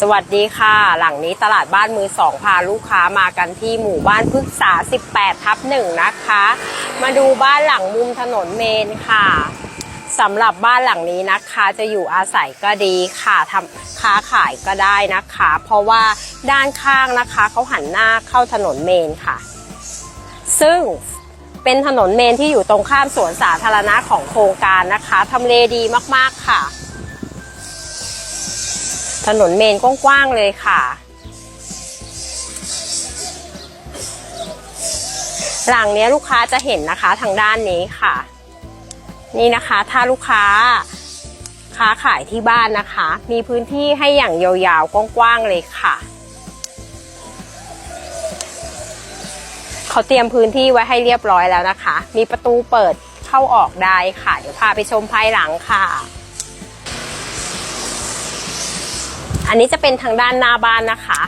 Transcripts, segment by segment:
สวัสดีค่ะ หลังนี้ตลาดบ้านมือสองพาลูกค้ามากันที่หมู่บ้านพฤกษา 18 ทับหนึ่งนะคะ มาดูบ้านหลังมุมถนนเมนค่ะสำหรับบ้านหลังนี้นะคะจะอยู่อาศัยก็ดีค่ะทำค้าขายก็ได้นะคะ เพราะว่าด้านข้างนะคะเขาหันหน้าเข้าถนนเมนค่ะ ซึ่งเป็นถนนเมนที่อยู่ตรงข้ามสวนสาธารณะของโครงการนะคะทำเลดีมากๆค่ะ ถนนเมนกว้างๆเลยค่ะ หลังนี้ลูกค้าจะเห็นนะคะทางด้านนี้ค่ะ นี่นะคะถ้าลูกค้าค้าขายที่บ้านนะคะ มีพื้นที่ให้อย่างยาวๆกว้างๆเลยค่ะ เขาเตรียมพื้นที่ไว้ให้เรียบร้อยแล้วนะคะ มีประตูเปิดเข้าออกได้ค่ะ เดี๋ยวพาไปชมภายหลังค่ะ อันนี้จะเป็นทางด้านหน้าบ้านนะคะ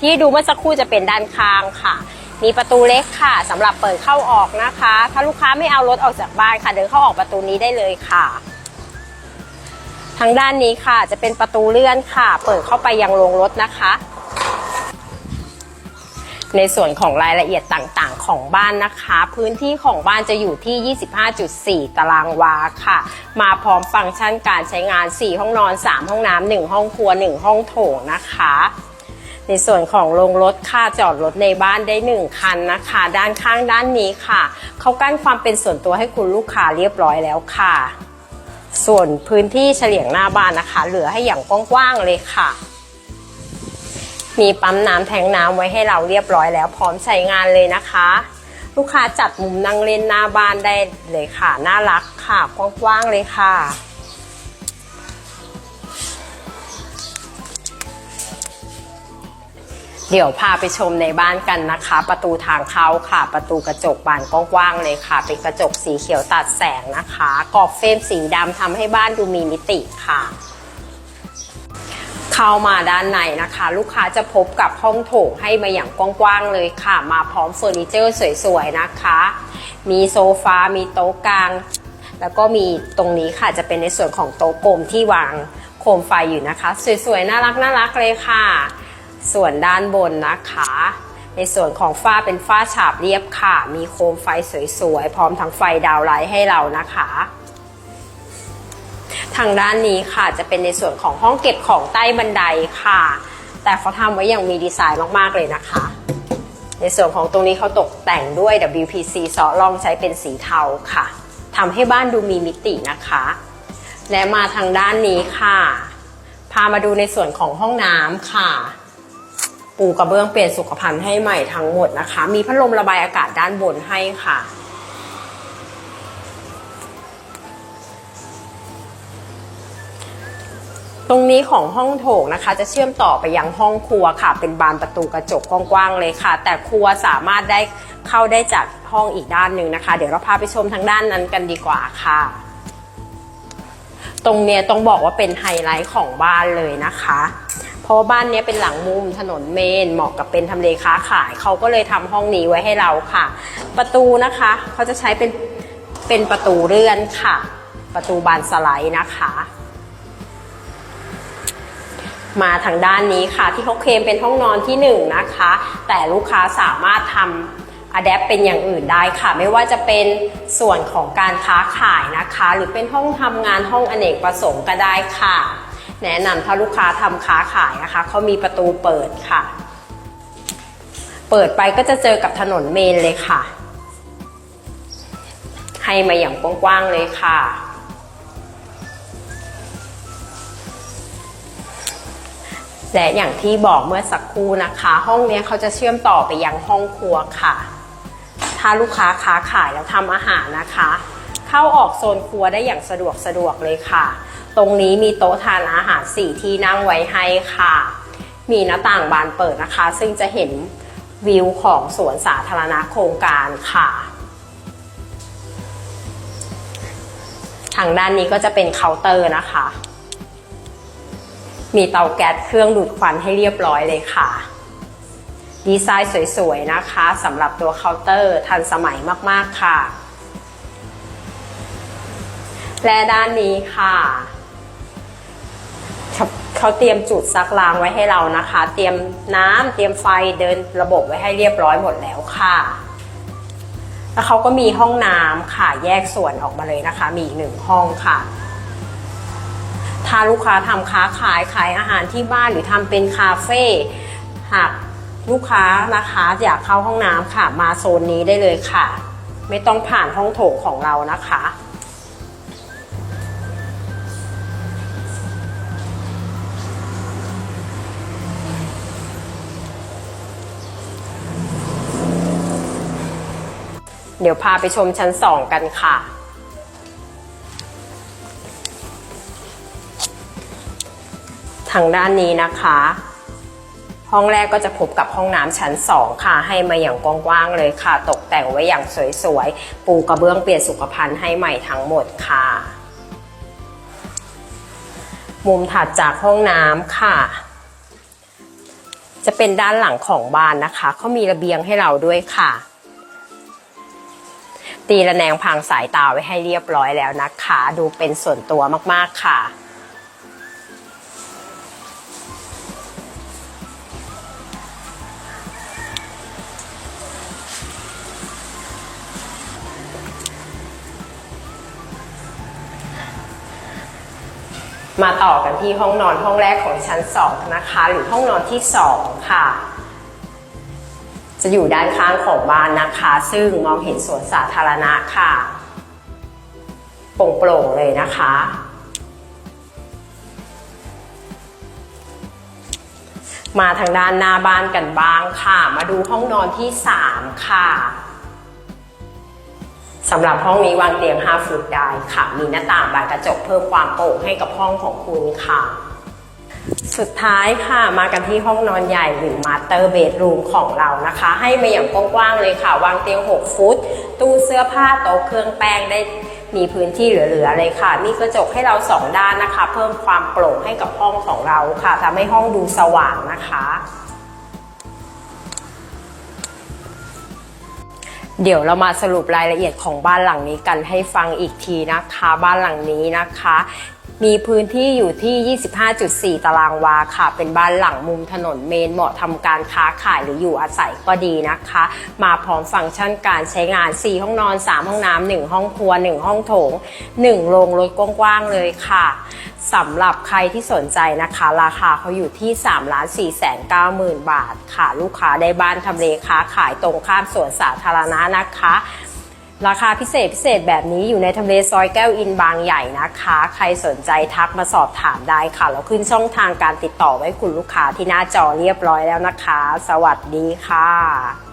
ที่ดูเมื่อสักครู่จะเป็นด้านข้างค่ะ มีประตูเล็กค่ะสำหรับเปิดเข้าออกนะคะ ถ้าลูกค้าไม่เอารถออกจากบ้านค่ะ เดินเข้าออกประตูนี้ได้เลยค่ะ ทางด้านนี้ค่ะจะเป็นประตูเลื่อนค่ะ เปิดเข้าไปยังโรงรถนะคะ ในส่วนของรายละเอียดต่างๆ ของบ้านนะคะ พื้นที่ของบ้านจะอยู่ที่ 25.4 ตารางวาค่ะ มาพร้อมฟังก์ชันการใช้งาน 4 ห้องนอน 3 ห้องน้ำ1ห้องครัว 1 ห้องโถงนะคะในส่วนของโรงรถค่าจอดรถในบ้านได้ 1 คันนะคะ ด้านข้างด้านนี้ค่ะ เขากั้นความเป็นส่วนตัวให้คุณลูกค้าเรียบร้อยแล้วค่ะ ส่วนพื้นที่เฉลี่ยงหน้าบ้านนะคะ เหลือให้อย่างกว้างๆเลยค่ะ มีปั๊มน้ำแทงน้ำไว้ให้เราเรียบร้อยแล้วพร้อมใช้งานเลยนะคะ ลูกค้าจัดมุมนั่งเล่นหน้าบ้านได้เลยค่ะ น่ารักค่ะกว้างๆเลยค่ะเดี๋ยวพาไปชมในบ้านกันนะคะ ประตูทางเข้าค่ะ ประตูกระจกบานกว้างๆเลยค่ะ เป็นกระจกสีเขียวตัดแสงนะคะกรอบเฟรมสีดำทำให้บ้านดูมีมิติค่ะ เข้ามาด้านในนะคะ ลูกค้าจะพบกับห้องโถงให้มาอย่างกว้างๆเลยค่ะ มาพร้อมเฟอร์นิเจอร์สวยๆนะคะ มีโซฟา มีโต๊ะกลาง แล้วก็มีตรงนี้ค่ะจะเป็นในส่วนของโต๊ะกลมที่วางโคมไฟอยู่นะคะ สวยๆ น่ารักน่ารักเลยค่ะ ส่วนด้านบนนะคะ ในส่วนของฝ้าเป็นฝ้าฉาบเรียบค่ะ มีโคมไฟสวยๆ พร้อมทั้งไฟดาวไลท์ให้เรานะคะ ทางด้านนี้ค่ะจะเป็นในส่วนของห้องเก็บของใต้บันไดค่ะ แต่เขาทำไว้อย่างมีดีไซน์มาก ๆ เลยนะคะ ในส่วนของตรงนี้เขาตกแต่งด้วย WPC ซอลองใช้เป็นสีเทาค่ะทำให้บ้านดูมีมิตินะคะ และมาทางด้านนี้ค่ะ พามาดูในส่วนของห้องน้ำค่ะ ปูกระเบื้องเปลี่ยนสุขภัณฑ์ให้ใหม่ทั้งหมดนะคะ มีพัดลมระบายอากาศด้านบนให้ค่ะ ตรงนี้ของห้องโถงนะคะ จะเชื่อมต่อไปยังห้องครัวค่ะ เป็นบานประตูกระจกกว้างๆเลยค่ะ แต่ครัวสามารถได้เข้าได้จากห้องอีกด้านหนึ่งนะคะ เดี๋ยวเราพาไปชมทางด้านนั้นกันดีกว่าค่ะ ตรงเนี้ยต้องบอกว่าเป็นไฮไลท์ของบ้านเลยนะคะเพราะว่าบ้านเนี้ยเป็นหลังมุมถนนเมนเหมาะกับเป็นทำเลค้าขายเขาก็เลยทำห้องนี้ไว้ให้เราค่ะ ประตูนะคะเขาจะใช้เป็นเป็นประตูเลื่อนค่ะ ประตูบานสไลด์นะคะ มาทางด้านนี้ค่ะ ที่เขาเคลมเป็นห้องนอนที่1นงนะคะ แต่ลูกค้าสามารถทำอะแดปเป็นอย่างอื่นได้ค่ะ ไม่ว่าจะเป็นส่วนของการค้าขายนะคะ หรือเป็นห้องทำงานห้องอเนกประสงค์ก็ได้ค่ะ แนะนำถ้าลูกค้าทำค้าขายนะคะเขามีประตูเปิดค่ะ เปิดไปก็จะเจอกับถนนเมนเลยค่ะ ให้มาอย่างกว้างๆเลยค่ะ และอย่างที่บอกเมื่อสักครู่นะคะ ห้องนี้เขาจะเชื่อมต่อไปยังห้องครัวค่ะ ถ้าลูกค้าค้าขายแล้วทำอาหารนะคะ เข้าออกโซนครัวได้อย่างสะดวกสะดวกเลยค่ะ ตรงนี้มีโต๊ะทานอาหารสี่ที่นั่งไว้ให้ค่ะ มีหน้าต่างบานเปิดนะคะ ซึ่งจะเห็นวิวของสวนสาธารณะโครงการค่ะทางด้านนี้ก็จะเป็นเคาน์เตอร์นะคะ มีเตาแก๊สเครื่องดูดควันให้เรียบร้อยเลยค่ะ ดีไซน์สวยๆนะคะสำหรับตัวเคาน์เตอร์ทันสมัยมากๆค่ะ และด้านนี้ค่ะเขาเขาเขาเตรียมจุดซักล้างไว้ให้เรานะคะ เตรียมน้ำเตรียมไฟเดินระบบไว้ให้เรียบร้อยหมดแล้วค่ะ แล้วเขาก็มีห้องน้ำค่ะ แยกส่วนออกมาเลยนะคะ มีอีกหนึ่งห้องค่ะ ถ้าลูกค้าทำค้าขายขายอาหารที่บ้านหรือทำเป็นคาเฟ่หากลูกค้านะคะอยากเข้าห้องน้ำค่ะ มาโซนนี้ได้เลยค่ะ ไม่ต้องผ่านห้องโถงของเรานะคะ เดี๋ยวพาไปชมชั้นสองกันค่ะ ทางด้านนี้นะคะ ห้องแรกก็จะพบกับห้องน้ำชั้น 2 ค่ะ ให้มาอย่างกว้างๆเลยค่ะ ตกแต่งไว้อย่างสวยๆ ปูกระเบื้องเปลี่ยนสุขภัณฑ์ให้ใหม่ทั้งหมดค่ะ มุมถัดจากห้องน้ำค่ะ จะเป็นด้านหลังของบ้านนะคะเขามีระเบียงให้เราด้วยค่ะ ตีระแนงพรางสายตาไว้ให้เรียบร้อยแล้วนะคะ ดูเป็นส่วนตัวมากๆค่ะ มาต่อกันที่ห้องนอนห้องแรกของชั้น2นะคะ หรือห้องนอนที่ 2 ค่ะ จะอยู่ด้านข้างของบ้านนะคะ ซึ่งมองเห็นสวนสาธารณะค่ะโปร่งๆเลยนะคะ มาทางด้านหน้าบ้านกันบ้างค่ะ มาดูห้องนอนที่ 3 ค่ะ สำหรับห้องนี้วางเตียง 5 ฟุตได้ค่ะ มีหน้าต่างบานกระจกเพิ่มความโปร่งให้กับห้องของคุณค่ะ สุดท้ายค่ะมากันที่ห้องนอนใหญ่หรือมาสเตอร์เบดรูมของเรานะคะ ให้มาอย่างกว้างๆเลยค่ะ วางเตียง 6 ฟุต ตู้เสื้อผ้าโต๊ะเครื่องแป้งได้มีพื้นที่เหลือๆเลยค่ะ มีกระจกให้เราสองด้านนะคะ เพิ่มความโปร่งให้กับห้องของเราค่ะทำให้ห้องดูสว่างนะคะ เดี๋ยวเรามาสรุปรายละเอียดของบ้านหลังนี้กันให้ฟังอีกทีนะคะ บ้านหลังนี้นะคะ มีพื้นที่อยู่ที่ 25.4 ตารางวาค่ะ เป็นบ้านหลังมุมถนนเมนเหมาะทำการค้าขายหรืออยู่อาศัยก็ดีนะคะ มาพร้อมฟังก์ชันการใช้งาน 4 ห้องนอน 3 ห้องน้ำ1ห้องครัว 1 ห้องโถง 1 โรงรถกว้างๆเลยค่ะสำหรับใครที่สนใจนะคะ ราคาเขาอยู่ที่ 3 ล้าน4แสน9หมื่นบาทค่ะ ลูกค้าได้บ้านทำเลค้าขายตรงข้ามสวนสาธารณะนะคะ ราคาพิเศษพิเศษแบบนี้อยู่ในทำเลซอยแก้วอินบางใหญ่นะคะ ใครสนใจทักมาสอบถามได้ค่ะ เราขึ้นช่องทางการติดต่อไว้คุณลูกค้าที่หน้าจอเรียบร้อยแล้วนะคะ สวัสดีค่ะ